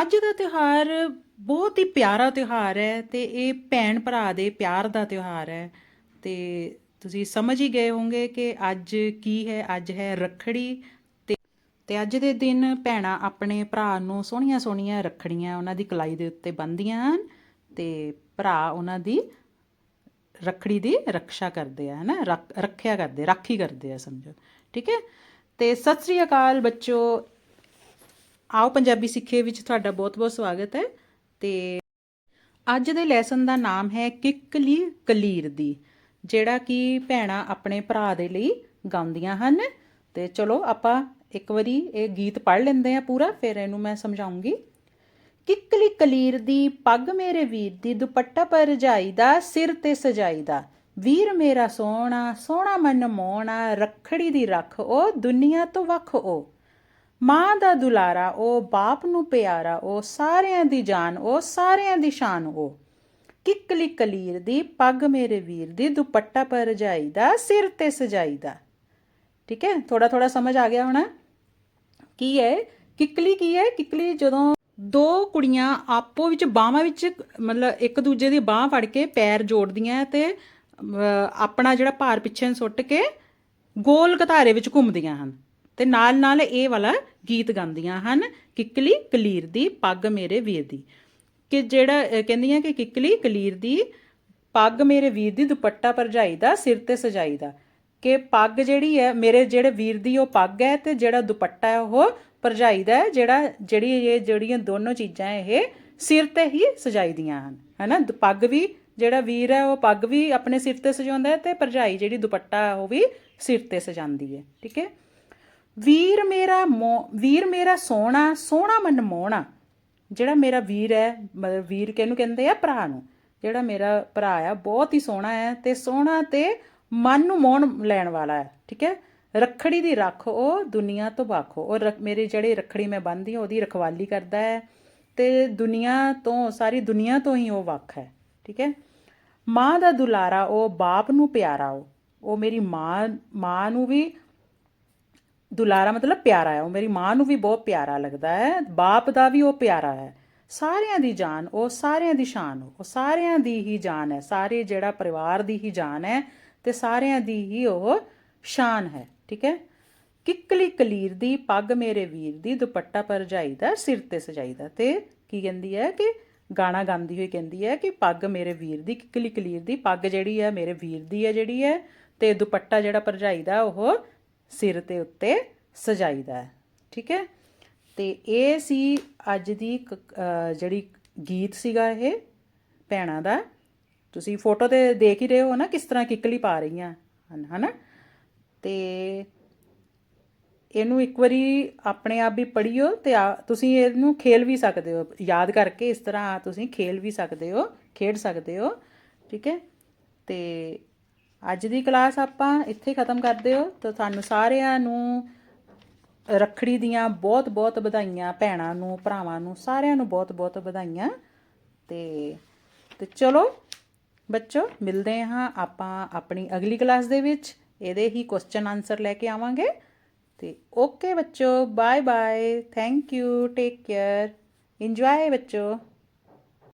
ਅੱਜ ਦਾ ਤਿਉਹਾਰ ਬਹੁਤ ਹੀ ਪਿਆਰਾ ਤਿਉਹਾਰ ਹੈ ਤੇ ਇਹ ਭੈਣ ਭਰਾ ਦੇ ਪਿਆਰ ਦਾ ਤਿਉਹਾਰ ਹੈ। ਤੇ ਤੁਸੀਂ ਸਮਝ ਹੀ ਗਏ ਹੋਵੋਗੇ ਕਿ ਅੱਜ ਕੀ ਹੈ, ਅੱਜ ਹੈ ਰੱਖੜੀ ਤੇ ਤੇ ਅੱਜ ਦੇ ਦਿਨ ਭੈਣਾਂ ਆਪਣੇ ਭਰਾ ਨੂੰ ਸੋਹਣੀਆਂ ਸੋਹਣੀਆਂ ਰੱਖੜੀਆਂ ਉਹਨਾਂ ਦੀ ਕਲਾਈ ਦੇ ਉੱਤੇ ਬੰਨ੍ਹਦੀਆਂ ਹਨ ਤੇ ਭਰਾ ਉਹਨਾਂ ਦੀ ਰੱਖੜੀ ਦੀ ਰੱਖਿਆ ਕਰਦੇ ਆ, ਹਨਾ? ਰੱਖ- ਰੱਖਿਆ ਕਰਦੇ, ਰਾਖੀ ਕਰਦੇ ਆ ਸਮਝੋ। ਠੀਕ ਹੈ? ਤੇ ਸਤਿ ਸ੍ਰੀ ਅਕਾਲ ਬੱਚੋ ਆਓ ਪੰਜਾਬੀ ਸਿੱਖੇ ਵਿੱਚ ਤੁਹਾਡਾ ਬਹੁਤ-ਬਹੁਤ ਸਵਾਗਤ ਹੈ ਤੇ ਅੱਜ ਦੇ ਲੈਸਨ ਦਾ ਨਾਮ ਹੈ ਕਿੱਕਲੀ ਕਲੀਰ ਦੀ, ਜਿਹੜਾ ਕਿ ਭੈਣਾਂ ਆਪਣੇ ਭਰਾ ਦੇ ਲਈ ਗਾਉਂਦੀਆਂ ਹਨ। ਤੇ ਚਲੋ ਆਪਾਂ ਇੱਕ ਵਾਰੀ ਇਹ ਗੀਤ ਪੜ੍ਹ ਲੈਂਦੇ ਆ ਪੂਰਾ, ਫਿਰ ਇਹਨੂੰ ਮੈਂ ਸਮਝਾਉਂਗੀ। ਕਿੱਕਲੀ ਕਲੀਰ ਦੀ, ਪੱਗ ਮੇਰੇ ਵੀਰ ਦੀ, ਦੁਪੱਟਾ ਪਰ ਜਾਈਦਾ, ਸਿਰ ਤੇ ਸਜਾਈ ਦਾ ਵੀਰ ਮੇਰਾ ਸੋਹਣਾ ਸੋਹਣਾ ਮਨ ਮੋਹਣਾ, ਰੱਖੜੀ ਦੀ ਰੱਖ ਉਹ, ਦੁਨੀਆ ਤੋਂ ਵੱਖ ਉਹ। ਮਾਂ ਦਾ ਦੁਲਾਰਾ, ਉਹ ਬਾਪ ਨੂੰ ਪਿਆਰਾ, ਉਹ ਸਾਰਿਆਂ ਦੀ ਜਾਨ, ਉਹ ਸਾਰਿਆਂ ਦੀ ਸ਼ਾਨ, ਉਹ। ਕਿੱਕਲੀ ਕਲੀਰ ਦੀ, ਪੱਗ ਮੇਰੇ ਵੀਰ ਦੀ, ਦੁਪੱਟਾ ਪਰ ਜਾਈਦਾ ਸਿਰ ਤੇ ਸਜਾਈ ਦਾ ਠੀਕ ਹੈ? ਥੋੜਾ ਥੋੜਾ ਸਮਝ ਆ ਗਿਆ ਹੋਣਾ? ਕੀ ਹੈ? ਕਿੱਕਲੀ ਕੀ ਹੈ? ਕਿੱਕਲੀ ਜਦੋਂ ਦੋ ਕੁੜੀਆਂ ਆਪੋ ਵਿੱਚ, ਬਾਹਾਂ ਵਿੱਚ, ਮਤਲਬ ਇੱਕ ਦੂਜੇ ਦੀ ਬਾਹ ਫੜ ਕੇ ਪੈਰ ਜੋੜਦੀਆਂ ਤੇ ਆਪਣਾ ਜਿਹੜਾ ਭਾਰ ਪਿੱਛੇ ਨੂੰ ਸੁੱਟ ਕੇ ਗੋਲ ਕਤਾਰੇ ਵਿੱਚ ਘੁੰਮਦੀਆਂ ਹਨ। ਤੇ ਨਾਲ ਨਾਲ ਇਹ ਵਾਲਾ ਗੀਤ ਗਾਉਂਦੀਆਂ ਹਨ, ਕਿੱਕਲੀ ਕਲੀਰ ਦੀ, ਪੱਗ ਮੇਰੇ ਵੀਰ ਦੀ। ਕਿ ਜਿਹੜਾ ਕਹਿੰਦੀਆਂ ਕਿ ਕਿੱਕਲੀ ਕਲੀਰ ਦੀ, ਪੱਗ ਮੇਰੇ ਵੀਰ ਦੀ, ਦੁਪੱਟਾ ਭਰਜਾਈ ਦਾ, ਸਿਰ ਤੇ ਸਜਾਈ ਦਾ। ਕਿ ਪੱਗ ਜਿਹੜੀ ਹੈ, ਮੇਰੇ ਜਿਹੜੇ ਵੀਰ ਦੀ ਉਹ ਪੱਗ ਹੈ ਤੇ ਜਿਹੜਾ ਦੁਪੱਟਾ ਹੈ ਉਹ ਭਰਜਾਈ ਦਾ ਜਿਹੜਾ, ਜਿਹੜੀ ਇਹ ਜਿਹੜੀਆਂ ਦੋਨੋਂ ਚੀਜ਼ਾਂ ਇਹ ਸਿਰ ਤੇ ਹੀ ਸਜਾਈ ਦੀਆਂ ਹਨ, ਹੈਨਾ? ਦ- ਪੱਗ ਵੀ ਜਿਹੜਾ ਵੀਰ ਹੈ, ਉਹ ਪੱਗ ਵੀ ਆਪਣੇ ਸਿਰ ਤੇ ਸਜਾਉਂਦਾ ਹੈ ਤੇ ਭਰਜਾਈ ਜਿਹੜੀ ਦੁਪੱਟਾ ਹੈ, ਉਹ ਵੀ ਸਿਰ ਤੇ ਸਜਾਉਂਦੀ ਹੈ, ਠੀਕ ਹੈ? ਵੀਰ ਮੇਰਾ ਮੋ- ਵੀਰ ਮੇਰਾ ਸੋਹਣਾ ਸੋਹਣਾ ਮਨ ਮੋਹਣਾ। ਜਿਹੜਾ ਮੇਰਾ ਵੀਰ ਹੈ, ਮਤਲਬ ਵੀਰ ਕਿਹਨੂੰ ਕਹਿੰਦੇ ਆ? ਭਰਾ ਨੂੰ। ਜਿਹੜਾ ਮੇਰਾ ਭਰਾ ਆ, ਬਹੁਤ ਹੀ ਸੋਹਣਾ ਹੈ ਤੇ ਸੋਹਣਾ ਤੇ ਮਨ ਨੂੰ ਮੋਹਣ ਲੈਣ ਵਾਲਾ ਹੈ, ਠੀਕ ਹੈ? ਰੱਖੜੀ ਦੀ ਰੱਖ ਉਹ ਦੁਨੀਆ ਤੋਂ ਵੱਖ ਉਹ ਰੱਖ- ਮੇਰੇ ਜਿਹੜੇ ਰੱਖੜੀ ਮੈਂ ਬੰਨ੍ਹਦੀ ਹਾਂ, ਉਹਦੀ ਰਖਵਾਲੀ ਕਰਦਾ ਹੈ ਤੇ ਦੁਨੀਆ ਤੋਂ, ਸਾਰੀ ਦੁਨੀਆ ਤੋਂ ਹੀ ਉਹ ਵੱਖ ਹੈ, ਠੀਕ ਹੈ? ਮਾਂ ਦਾ ਦੁਲਾਰਾ ਉਹ, ਬਾਪ ਨੂੰ ਪਿਆਰਾ ਉਹ। ਉਹ ਮੇਰੀ ਮਾਂ ਮਾਂ ਨੂੰ ਵੀ ਦੁਲਾਰਾ ਮਤਲਬ ਪਿਆਰਾ ਹੈ, ਉਹ ਮੇਰੀ ਮਾਂ ਨੂੰ ਵੀ ਬਹੁਤ ਪਿਆਰਾ ਲੱਗਦਾ ਹੈ, ਬਾਪ ਦਾ ਵੀ ਉਹ ਪਿਆਰਾ ਹੈ। ਸਾਰਿਆਂ ਦੀ ਜਾਨ, ਉਹ ਸਾਰਿਆਂ ਦੀ ਸ਼ਾਨ, ਉਹ ਸਾਰਿਆਂ ਦੀ ਹੀ ਜਾਨ ਹੈ, ਸਾਰੇ ਜਿਹੜਾ ਪਰਿਵਾਰ ਦੀ ਹੀ ਜਾਨ ਹੈ ਤੇ ਸਾਰਿਆਂ ਦੀ ਹੀ ਉਹ ਸ਼ਾਨ ਹੈ, ਠੀਕ ਹੈ? ਕਿੱਕਲੀ ਕਲੀਰ ਦੀ, ਪੱਗ ਮੇਰੇ ਵੀਰ ਦੀ, ਦੁਪੱਟਾ ਭਰਜਾਈ ਦਾ ਸਿਰ ਤੇ ਸਜਾਈ ਦਾ ਤੇ ਕੀ ਕਹਿੰਦੀ ਹੈ ਕਿ ਗਾਣਾ ਗਾਉਂਦੀ ਹੋਈ ਕਹਿੰਦੀ ਹੈ ਕਿ ਪੱਗ ਮੇਰੇ ਵੀਰ ਦੀ, ਕਿੱਕਲੀ ਕਲੀਰ ਦੀ, ਪੱਗ ਜਿਹੜੀ ਹੈ ਮੇਰੇ ਵੀਰ ਦੀ ਹੈ ਜਿਹੜੀ ਹੈ ਤੇ ਦੁਪੱਟਾ ਜਿਹੜਾ ਭਰਜਾਈ ਦਾ ਉਹ ਸਿਰ ਤੇ ਉੱਤੇ ਸਜਾਈਦਾ ਹੈ, ਠੀਕ ਹੈ? ਤੇ ਇਹ ਸੀ ਅੱਜ ਦੀ ਕ- ਜਿਹੜੀ ਗੀਤ ਸੀਗਾ ਇਹ, ਭੈਣਾਂ ਦਾ। ਤੁਸੀਂ ਫੋਟੋ ਤੇ ਦੇਖ ਹੀ ਰਹੇ ਹੋ ਨਾ ਕਿਸ ਤਰ੍ਹਾਂ ਕਿੱਕਲੀ ਪਾ ਰਹੀਆਂ ਹਨ, ਹਨਾ? ਤੇ ਇਹਨੂੰ ਇੱਕ ਵਾਰੀ ਆਪਣੇ ਆਪ ਵੀ ਪੜ੍ਹਿਓ ਤੇ ਆ- ਤੁਸੀਂ ਇਹਨੂੰ ਖੇਲ ਵੀ ਸਕਦੇ ਹੋ। ਯਾਦ ਕਰਕੇ ਇਸ ਤਰ੍ਹਾਂ ਤੁਸੀਂ ਖੇਲ ਵੀ ਸਕਦੇ ਹੋ, ਖੇਡ ਸਕਦੇ ਹੋ, ਠੀਕ ਹੈ? ਤੇ ਅੱਜ ਦੀ ਕਲਾਸ ਆਪਾਂ ਇੱਥੇ ਖਤਮ ਕਰਦੇ ਹੋ। ਤਾਂ ਤੁਹਾਨੂੰ ਸਾਰਿਆਂ ਨੂੰ ਰੱਖੜੀ ਦੀਆਂ ਬਹੁਤ ਬਹੁਤ ਵਧਾਈਆਂ, ਭੈਣਾਂ ਨੂੰ, ਭਰਾਵਾਂ ਨੂੰ, ਸਾਰਿਆਂ ਨੂੰ ਬਹੁਤ ਬਹੁਤ ਵਧਾਈਆਂ। ਤੇ ਤੇ ਚਲੋ ਬੱਚੋ, ਮਿਲਦੇ ਹਾਂ ਆਪਾਂ ਆਪਣੀ ਅਗਲੀ ਕਲਾਸ ਦੇ ਵਿੱਚ। ਇਹਦੇ ਹੀ ਕੁਐਸਚਨ ਆਨਸਰ ਲੈ ਕੇ ਆਵਾਂਗੇ। ਤੇ ਓਕੇ ਬੱਚੋ bye bye thank you take care enjoy ਬੱਚੋ।